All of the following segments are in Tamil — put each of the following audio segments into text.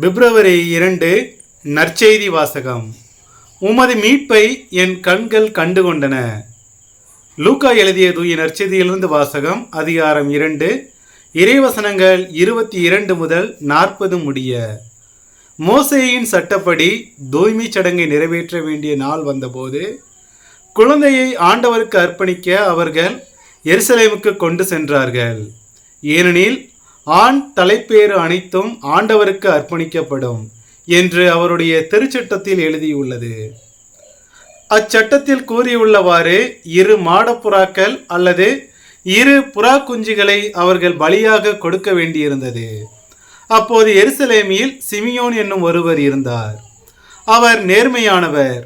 பிப்ரவரி இரண்டு நற்செய்தி வாசகம். உமது மீட்பை என் கண்கள் கண்டுகொண்டன. லூக்கா எழுதிய தூய நற்செய்தியிலிருந்து வாசகம் அதிகாரம் இரண்டு இறைவசனங்கள் இருபத்தி இரண்டு முதல் நாற்பது முடிய. மோசையின் சட்டப்படி தூய்மை சடங்கை நிறைவேற்ற வேண்டிய நாள் வந்தபோது குழந்தையை ஆண்டவருக்கு அர்ப்பணிக்க அவர்கள் எருசலேமுக்கு கொண்டு சென்றார்கள். ஏனெனில் ஆண் தலைப்பேறு அனைத்தும் ஆண்டவருக்கு அர்ப்பணிக்கப்படும் என்று அவருடைய திருச்சட்டத்தில் எழுதியுள்ளது. அச்சட்டத்தில் கூறியுள்ளவாறு இரு மாடப்புறாக்கள் அல்லது இரு புறா குஞ்சுகளை அவர்கள் பலியாக கொடுக்க வேண்டியிருந்தது. அப்போது எருசலேமியில் சிமியோன் என்னும் ஒருவர் இருந்தார். அவர் நேர்மையானவர்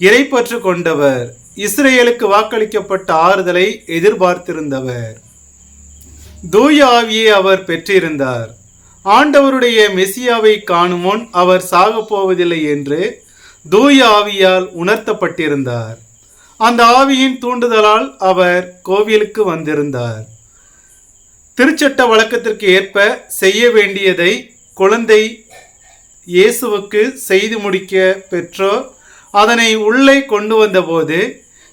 இறைப்பற்று கொண்டவர் இஸ்ரேலுக்கு வாக்களிக்கப்பட்ட ஆறுதலை எதிர்பார்த்திருந்தவர். தூய ஆவியை அவர் பெற்றிருந்தார். ஆண்டவருடைய மெசியாவை காணும் முன் அவர் சாக போவதில்லை என்று தூய ஆவியால் உணர்த்தப்பட்டிருந்தார். அந்த ஆவியின் தூண்டுதலால் அவர் கோவிலுக்கு வந்திருந்தார். திருச்சட்ட வழக்கத்திற்கு ஏற்ப செய்ய வேண்டியதை குழந்தை இயேசுவுக்கு செய்து முடிக்க பெற்றோர் அதனை உள்ளே கொண்டு வந்தபோது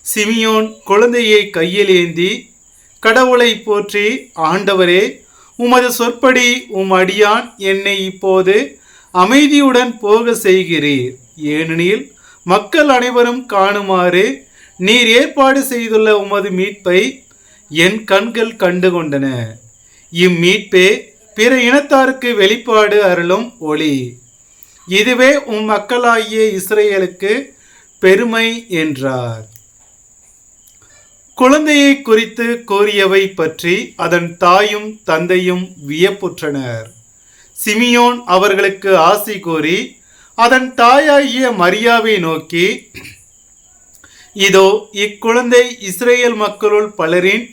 சிமியோன் குழந்தையை கையில் ஏந்தி கடவுளை போற்றி ஆண்டவரே உமது சொற்படி உம் அடியான் என்னை இப்போது அமைதியுடன் போக செய்கிறீர். ஏனெனில் மக்கள் அனைவரும் காணுமாறு நீர் ஏற்பாடு செய்துள்ள உமது மீட்பை என் கண்கள் கண்டுகொண்டன. இம்மீட்பே பிற இனத்தாருக்கு வெளிப்பாடு அருளும் ஒளி. இதுவே உம் மக்களாகிய இஸ்ரேலுக்கு பெருமை என்றார். குழந்தையை குறித்து கோரியவை பற்றி அதன் தாயும் தந்தையும் வியப்புற்றனர். சிமியோன் அவர்களுக்கு ஆசி கூறி அதன் தாயாகிய மரியாவை நோக்கி இதோ இக்குழந்தை இஸ்ரேல் மக்களுள் பலரின்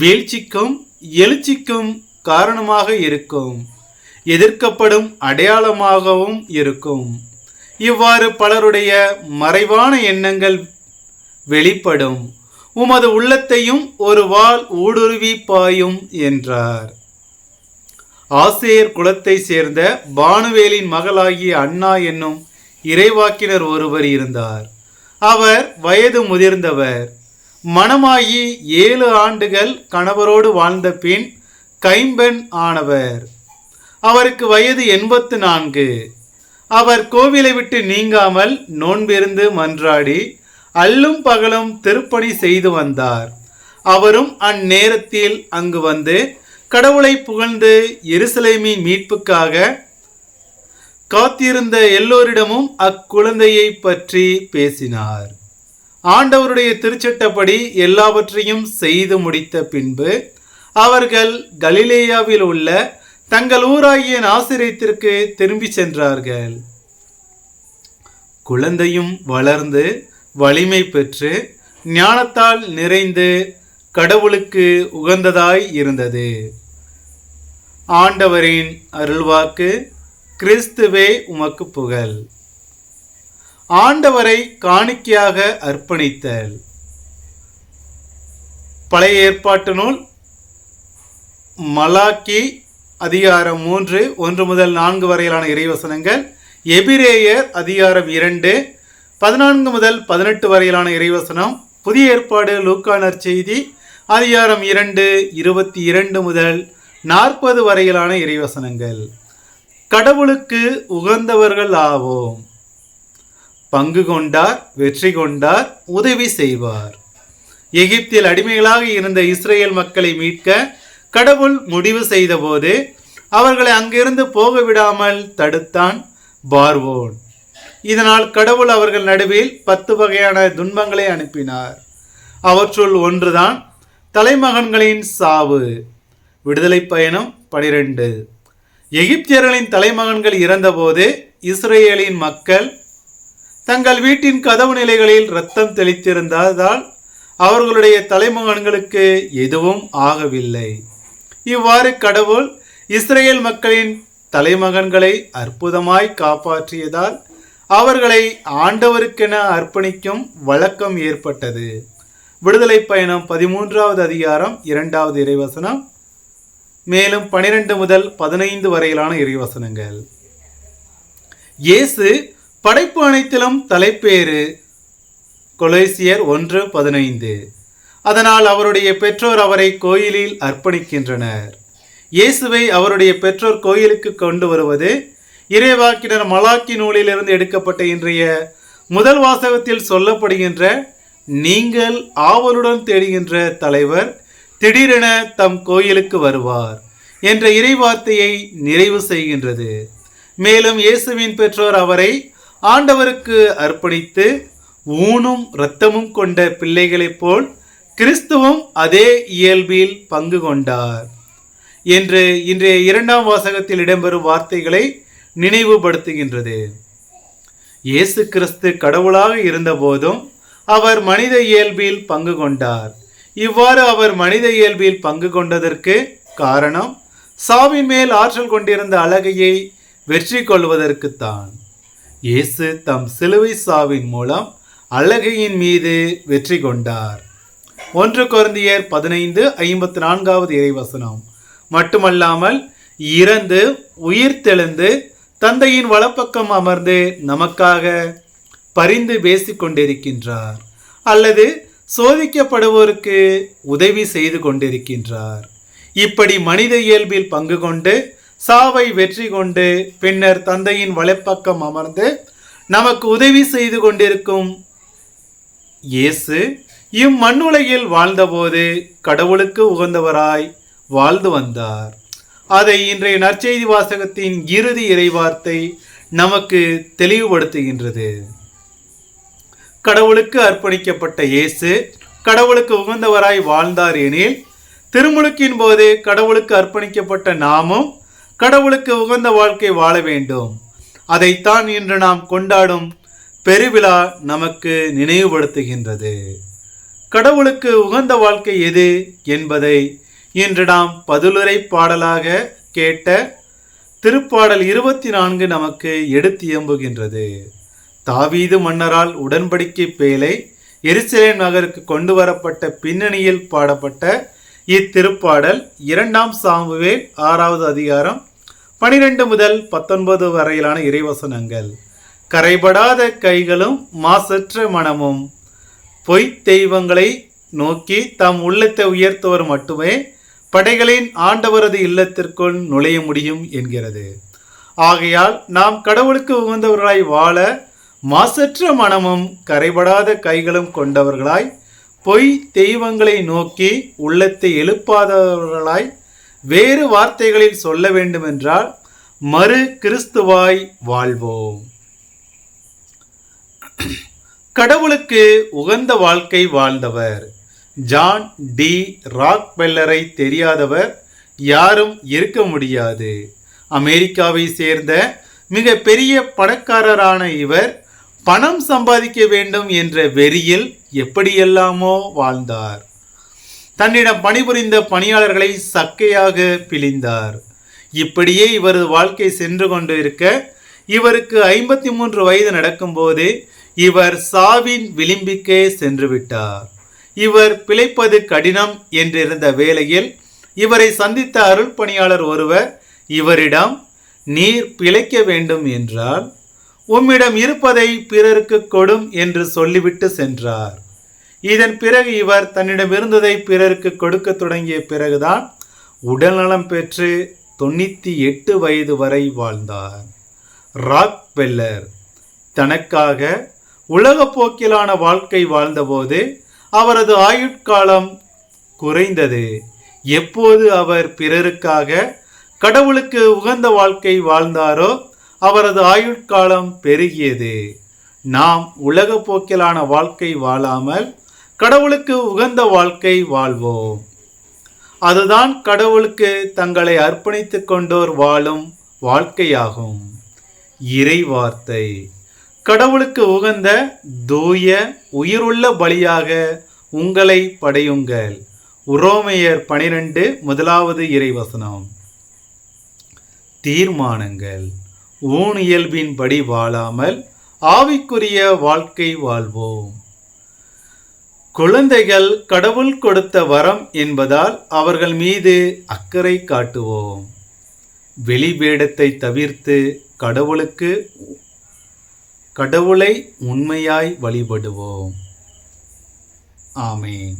வீழ்ச்சிக்கும் எழுச்சிக்கும் காரணமாக இருக்கும். எதிர்க்கப்படும் அடையாளமாகவும் இருக்கும். இவ்வாறு பலருடைய மறைவான எண்ணங்கள் வெளிப்படும். உமது உள்ளத்தையும் ஒரு வாள் ஊடுருவி பாயும் என்றார். ஆசிரியர் குலத்தை சேர்ந்த பானுவேலின் மகளாகிய அண்ணா என்னும் இறைவாக்கினர் ஒருவர் இருந்தார். அவர் வயது முதிர்ந்தவர். மணமாகி ஏழு ஆண்டுகள் கணவரோடு வாழ்ந்த பின் கைம்பெண் ஆனவர். அவருக்கு வயது எண்பத்து நான்கு. அவர் கோவிலை விட்டு நீங்காமல் நோன்பிருந்து மன்றாடி அல்லும் பகலும் திருப்பணி செய்து வந்தார். அவரும் அந்நேரத்தில் அங்கு வந்து கடவுளை புகழ்ந்து எருசலேமின் மீட்புக்காக காத்திருந்த எல்லோரிடமும் அக்குழந்தையை பற்றி பேசினார். ஆண்டவருடைய திருச்சட்டப்படி எல்லாவற்றையும் செய்து முடித்த பின்பு அவர்கள் கலிலேயாவில் உள்ள தங்கள் ஊராகிய நாசிரியத்திற்கு திரும்பி சென்றார்கள். குழந்தையும் வளர்ந்து வலிமை பெற்று ஞானத்தால் நிறைந்து கடவுளுக்கு உகந்ததாய் இருந்தது. ஆண்டவரின் அருள்வாக்கு கிறிஸ்துவே உமக்கு புகழ். ஆண்டவரை காணிக்கையாக அர்ப்பணித்தல். பழைய ஏற்பாட்டு நூல் மலாக்கி அதிகாரம் மூன்று ஒன்று முதல் நான்கு வரையிலான இறைவசனங்கள் எபிரேயர் அதிகாரம் இரண்டு பதினான்கு முதல் பதினெட்டு வரையிலான இறைவசனம். புதிய ஏற்பாடு லூக்கானர் செய்தி அதிகாரம் இரண்டு இருபத்தி இரண்டு முதல் நாற்பது வரையிலான இறைவசனங்கள். கடவுளுக்கு உகந்தவர்கள் ஆவோம். பங்கு கொண்டார் வெற்றி கொண்டார் உதவி செய்வார். எகிப்தில் அடிமைகளாக இருந்த இஸ்ரேல் மக்களை மீட்க கடவுள் முடிவு செய்தபோது அவர்களை அங்கிருந்து போக விடாமல் தடுத்தான் பார்வோன். இதனால் கடவுள் அவர்கள் நடுவில் பத்து வகையான துன்பங்களை அனுப்பினார். அவற்றுள் ஒன்றுதான் தலைமகன்களின் சாவு. விடுதலை பயணம் பனிரெண்டு. எகிப்தியர்களின் தலைமகன்கள் இறந்தபோது இஸ்ரேலின் மக்கள் தங்கள் வீட்டின் கதவு நிலைகளில் ரத்தம் தெளித்திருந்ததால் அவர்களுடைய தலைமகன்களுக்கு எதுவும் ஆகவில்லை. இவ்வாறு கடவுள் இஸ்ரேல் மக்களின் தலைமகன்களை அற்புதமாய் காப்பாற்றியதால் அவர்களை ஆண்டவருக்கென அர்ப்பணிக்கும் வழக்கம் ஏற்பட்டது. விடுதலை பயணம் பதிமூன்றாவது அதிகாரம் இரண்டாவது இறைவசனம். மேலும் பனிரெண்டு முதல் பதினைந்து வரையிலான இறைவசனங்கள். இயேசு படைப்பு அனைத்திலும் தலைப்பேறு. கொலேசியர் ஒன்று பதினைந்து. அதனால் அவருடைய பெற்றோர் அவரை கோயிலில் அர்ப்பணிக்கின்றனர். இயேசுவை அவருடைய பெற்றோர் கோயிலுக்கு கொண்டு வருவது இறைவாக்கினர் மலாக்கி நூலிலிருந்து எடுக்கப்பட்ட இன்றைய முதல் வாசகத்தில் சொல்லப்படுகின்ற நீங்கள் ஆவலுடன் தேடுகின்ற தலைவர் திடீரென தம் கோயிலுக்கு வருவார் என்ற இறைவார்த்தையை நிறைவு செய்கின்றது. மேலும் இயேசுவின் பெற்றோர் அவரை ஆண்டவருக்கு அர்ப்பணித்து ஊனும் இரத்தமும் கொண்ட பிள்ளைகளைப் போல் கிறிஸ்துவும் அதே இயல்பில் பங்கு கொண்டார். என்று இன்றைய இரண்டாம் வாசகத்தில் இடம்பெறும் வார்த்தைகளை நினைவுபடுத்துகின்றது. இயேசு கிறிஸ்து கடவுளாக இருந்தபோதும் அவர் மனித இயல்பில் பங்கு கொண்டார். இவ்வாறு அவர் மனித இயல்பில் பங்கு கொண்டதற்கு காரணம் சாவின் மேல் ஆற்றல் கொண்டிருந்த அழகையை வெற்றி கொள்வதற்குத்தான். இயேசு தம் சிலுவை சாவின் மூலம் அழகையின் மீது வெற்றி கொண்டார். ஒன்று குழந்தையர் பதினைந்து ஐம்பத்தி நான்காவது இறைவசனம். மட்டுமல்லாமல் இறந்து உயிர் தெழுந்து தந்தையின் வலப்பக்கம் அமர்ந்து நமக்காக பரிந்து பேசிக் கொண்டிருக்கின்றார் அல்லது சோதிக்கப்படுவோருக்கு உதவி செய்து கொண்டிருக்கின்றார். இப்படி மனித இயல்பில் பங்கு கொண்டு சாவை வெற்றி கொண்டு பின்னர் தந்தையின் வலைப்பக்கம் அமர்ந்து நமக்கு உதவி செய்து கொண்டிருக்கும் இயேசு இம்மண்ணுலகில் வாழ்ந்தபோது கடவுளுக்கு உகந்தவராய் வாழ்ந்து வந்தார். அதை இன்றைய நற்செய்தி வாசகத்தின் இறுதி இறைவார்த்தை நமக்கு தெளிவுபடுத்துகின்றது. கடவுளுக்கு அர்ப்பணிக்கப்பட்ட இயேசு கடவுளுக்கு உகந்தவராய் வாழ்ந்தார் எனில் திருமுழுக்கின் போது கடவுளுக்கு அர்ப்பணிக்கப்பட்ட நாமும் கடவுளுக்கு உகந்த வாழ்க்கை வாழ வேண்டும். அதைத்தான் இன்று நாம் கொண்டாடும் பெருவிழா நமக்கு நினைவுபடுத்துகின்றது. கடவுளுக்கு உகந்த வாழ்க்கை எது என்பதை இன்று நாம் பதிலுரை பாடலாக கேட்ட திருப்பாடல் இருபத்தி நான்கு நமக்கு எடுத்து எம்புகின்றது தாவீது மன்னரால் உடன்படிக்கை பேலை எருசலேம் நகருக்கு கொண்டு வரப்பட்ட பின்னணியில் பாடப்பட்ட இத்திருப்பாடல் இரண்டாம் சாமுவேல் ஆறாவது அதிகாரம் பனிரெண்டு முதல் பத்தொன்பது வரையிலான இறைவசனங்கள். கரைபடாத கைகளும் மாசற்ற மனமும் பொய்த் தெய்வங்களை நோக்கி தம் உள்ளத்தை உயர்த்துவர் மட்டுமே படைகளின் ஆண்டவரது இல்லத்திற்குள் நுழைய முடியும் என்கிறது. ஆகையால் நாம் கடவுளுக்கு உகந்தவர்களாய் வாழ மாசற்ற மனமும் கரைபடாத கைகளும் கொண்டவர்களாய் பொய் தெய்வங்களை நோக்கி உள்ளத்தை எழுப்பாதவர்களாய் வேறு வார்த்தைகளில் சொல்ல வேண்டுமென்றால் மறு கிறிஸ்துவாய் வாழ்வோம். கடவுளுக்கு உகந்த வாழ்க்கை வாழ்ந்தவர். John D. ராக்பெல்லரை தெரியாதவர் யாரும் இருக்க முடியாது. அமெரிக்காவை சேர்ந்த மிக பெரிய பணக்காரரான இவர் பணம் சம்பாதிக்க வேண்டும் என்ற வெறியில் எப்படியெல்லாமோ வாழ்ந்தார். தன்னிடம் பணிபுரிந்த பணியாளர்களை சக்கையாக பிழிந்தார். இப்படியே இவரது வாழ்க்கை சென்று கொண்டு இருக்க இவருக்கு ஐம்பத்தி மூன்று வயது நடக்கும்போது இவர் சாவின் விளிம்பிக்கே சென்று விட்டார். இவர் பிழைப்பது கடினம் என்றிருந்த வேளையில் இவரை சந்தித்த அருள் பணியாளர் ஒருவர் இவரிடம் நீர் பிழைக்க வேண்டும் என்றால் உம்மிடம் இருப்பதை பிறருக்கு கொடும் என்று சொல்லிவிட்டு சென்றார். இதன் பிறகு இவர் தன்னிடம் இருந்ததை பிறருக்கு கொடுக்க தொடங்கிய பிறகுதான் உடல்நலம் பெற்று தொண்ணூற்றி எட்டு வயது வரை வாழ்ந்தார். ராக் பெல்லர் தனக்காக உலகப்போக்கிலான வாழ்க்கை வாழ்ந்தபோது அவரது ஆயுட்காலம் குறைந்தது. எப்போது அவர் பிறருக்காக கடவுளுக்கு உகந்த வாழ்க்கை வாழ்ந்தாரோ அவரது ஆயுட்காலம் பெருகியது. நாம் உலக போக்கிலான வாழ்க்கை வாழாமல் கடவுளுக்கு உகந்த வாழ்க்கை வாழ்வோம். அதுதான் கடவுளுக்கு தங்களை அர்ப்பணித்துக் கொண்டோர் வாழும் வாழ்க்கையாகும். இறை வார்த்தை கடவுளுக்கு உகந்த தூய உயிருள்ள பலியாக உங்களை படையுங்கள். உரோமையர் பனிரெண்டு முதலாவது இறைவசனம். தீர்மானங்கள். ஊன் இயல்பின்படி வாழாமல் ஆவிக்குரிய வாழ்க்கை வாழ்வோம். குழந்தைகள் கடவுள் கொடுத்த வரம் என்பதால் அவர்கள் மீது அக்கறை காட்டுவோம். வெளிவேடத்தை தவிர்த்து கடவுளுக்கு கடவுளை உண்மையாய் வழிபடுவோம். ஆமேன்.